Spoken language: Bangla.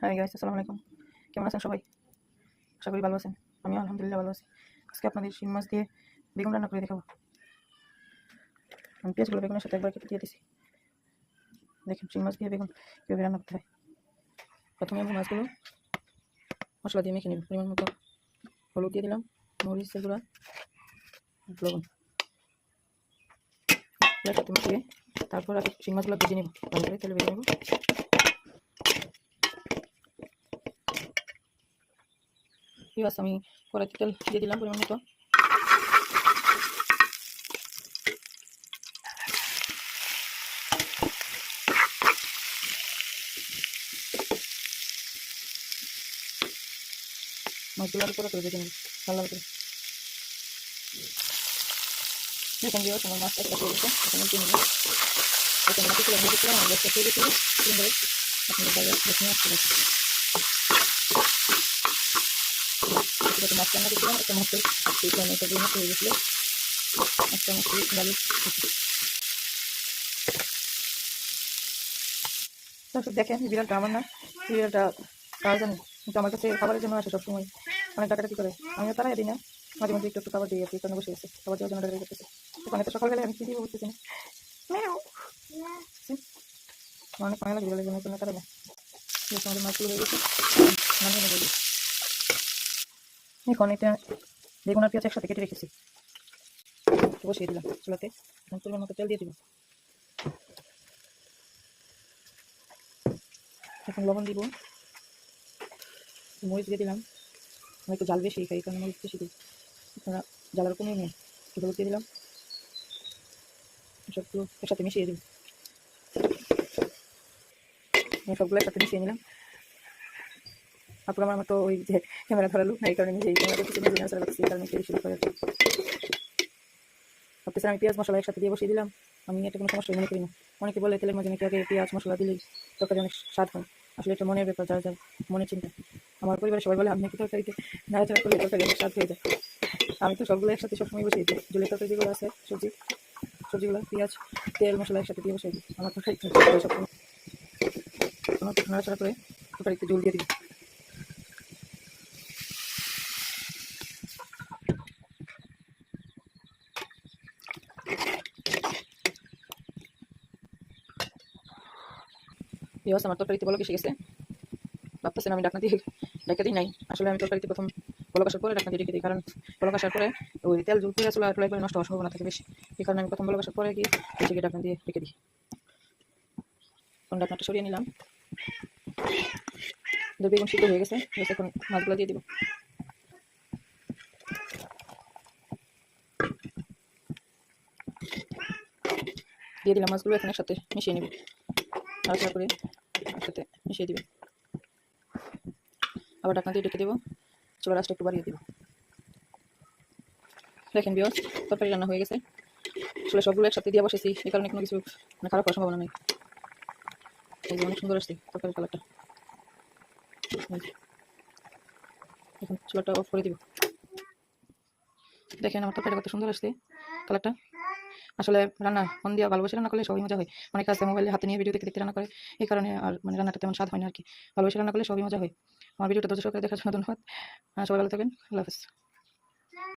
হ্যাঁ গাইস আসসালামু আলাইকুম। কেমন আছেন সবাই? আশা করি ভালো আছেন। আমি আলহামদুলিল্লাহ ভালো আছি। আজকে আপনাদের শিম মাছ দিয়ে বেগুন রান্না করে দেখাবো। আমি পেঁয়াজগুলো বেগুনের সাথে একবার কেটে দিয়ে দিছি। দেখুন শিম মাছ দিয়ে বেগুন কীভাবে রান্না করতে হয়। প্রথমে আমি মাছগুলো মশলা দিয়ে মেখে নিব। পরিমাণ মতো হলুদ দিয়ে দিলাম, মরিচের গুঁড়া, লবণ। সাথে তারপর আমি শিম মাছগুলো ভেজে নেব। ভালো করে তেলে ভেজে নেব। পিঁয়াজ আমি কড়াইতে তেল দিয়ে দিলাম পরিমাণ মতো মাছগুলো আর পুরো করে ভেজে নেব ভালো করে দেখুন দিয়ে তোমার মাছটা কাছে গেছে এখন উল্টে নেব এখন মাটি ছিল ভেজে ছিলাম আমি গ্যাসটা খেয়ে দিয়েছিল তিন ধরে আপনাদের বাইরে দেখে নিয়ে আসতে গেছে একটা মাছ রান্না করছিলাম একটা মাছের সেই এটা দিয়ে হয়ে গেছিল একটা মাছের ডালি তারপর দেখেন বিড়ালটা আমার না বিড়ালটা কার জানি, কিন্তু আমার কাছে খাবারের জন্য আসে সবসময়। অনেক ডাকাডাকি করে? আমিও তারাই দিই না। মাঝে মাঝে একটু একটু খাবার আর কারণে বসে গেছে খাবার দেওয়ার জন্য ডাকাডাকি করতেছে। ওখানে তো সকালবেলায় আমি কি দিব বুঝতেছি না। অনেক মায়া লাগে বিড়ালের জন্য, কোনো কারণে। মাছগুলো হয়ে গেছে। নামিয়ে নেব। এখন এটা বেগুন আর পেঁয়াজ একসাথে কেটে রেখেছি। বসিয়ে দিলাম চুলাতে, এখন পরিমাণ মতো তেল দিয়ে দিব। এখন লবণ দিব। মরিচ দিয়ে দিলাম। আমি একটু জাল বেশি খাই কারণ মরিচ বেশি দিই। আপনারা জ্বালার কমিয়ে নিন। একটু দিয়ে দিলাম। সবগুলো একসাথে মিশিয়ে আমি সবগুলো একসাথে মিশিয়ে নিলাম। তারপর আমার মতো ওই যে ক্যামেরা ধরালো এই কারণে নিজেই ক্যামেরা করতেছি নিজে নাচার লাগছে এই কারণে একটু বেশি করে ভাবতেছি আমি পেঁয়াজ মশলা একসাথে দিয়ে বসিয়ে দিলাম, আমি এটা কোনো সমস্যা মনে করি না। অনেকে বলে তেলের মধ্যে নাকি আগে পেঁয়াজ মশলা দিলেই তরকারি অনেক স্বাদ হয়। আসলে এটা মনের ব্যাপার, যার যার মনের চিন্তা। আমার পরিবারের সবাই বলে আমি নাকি তরকারিতে নাড়াচাড়া করলে তরকারি অনেক স্বাদ হয়ে যায়? আমি তো সবগুলো একসাথে সবসময় বসিয়ে দিই। জলের তরকারি যেগুলো আছে, সবজি, সবজিগুলো, পেঁয়াজ, তেল, মশলা একসাথে দিয়ে বসিয়ে দিই। আমার তরকারি সবসময় আমার নাড়াচাড়া করে তরকারিতে জল দিয়ে দিই। পেঁয়াজ আমার তরকারিতে বলক এসে গেছে? ভাবতেছেন আমি ডাকনা দিয়ে ডেকে দিই নাই। আসলে আমি তরকারিতে প্রথম বলক আসার পরে ডাকনা দিয়ে রেখে দিই, কারণ বলক আসার পরে ওই তেল জল পেঁয়াজ চুলা টুলাই করে নষ্ট হওয়ার সম্ভাবনা থাকে বেশি। এই কারণে আমি প্রথম বলক আসার পরে গিয়ে এসে ডাকনা দিয়ে রেখে দিই। ডাকনাটা সরিয়ে নিলাম। দু বেগুন সিদ্ধ হয়ে গেছে এখন মাছগুলো দিয়ে দিব। দিয়ে দিলাম মাছগুলো, এখন একসাথে মিশিয়ে নেব। করে একসাথে মিশিয়ে দিবেন। আবার ঢাকনা দিয়ে ডেকে দেবো। চুলা রাসটা একটু বাড়িয়ে দেবো। দেখেন বিয়স তরকারি রান্না হয়ে গেছে। আসলে সবগুলো একসাথে দিয়ে বসেছি। এই কারণে কোনো কিছু মানে খারাপ হওয়ার সম্ভাবনা নেই। এই যে অনেক সুন্দর আসছে তরকারির কালারটা। এখন চুলাটা অফ করে দিব। দেখেন আমার তরকারিটা কত সুন্দর আসছে। কালারটা? আসলে রান্না মন দিয়ে ভালোবাসে রান্না করলে সবই মজা হয়। অনেক আছে মোবাইলে হাতে নিয়ে ভিডিও দেখতে দেখতে রান্না করে। এই কারণে আর মানে রান্নাটা তেমন স্বাদ হয় না আর কি। ভালোবাসে রান্না করলে সবই মজা হয়। আমার ভিডিওটা দর্শক দেখার জন্য ধন্যবাদ। সবাই ভালো থাকেন আল্লাহ হাফিজ।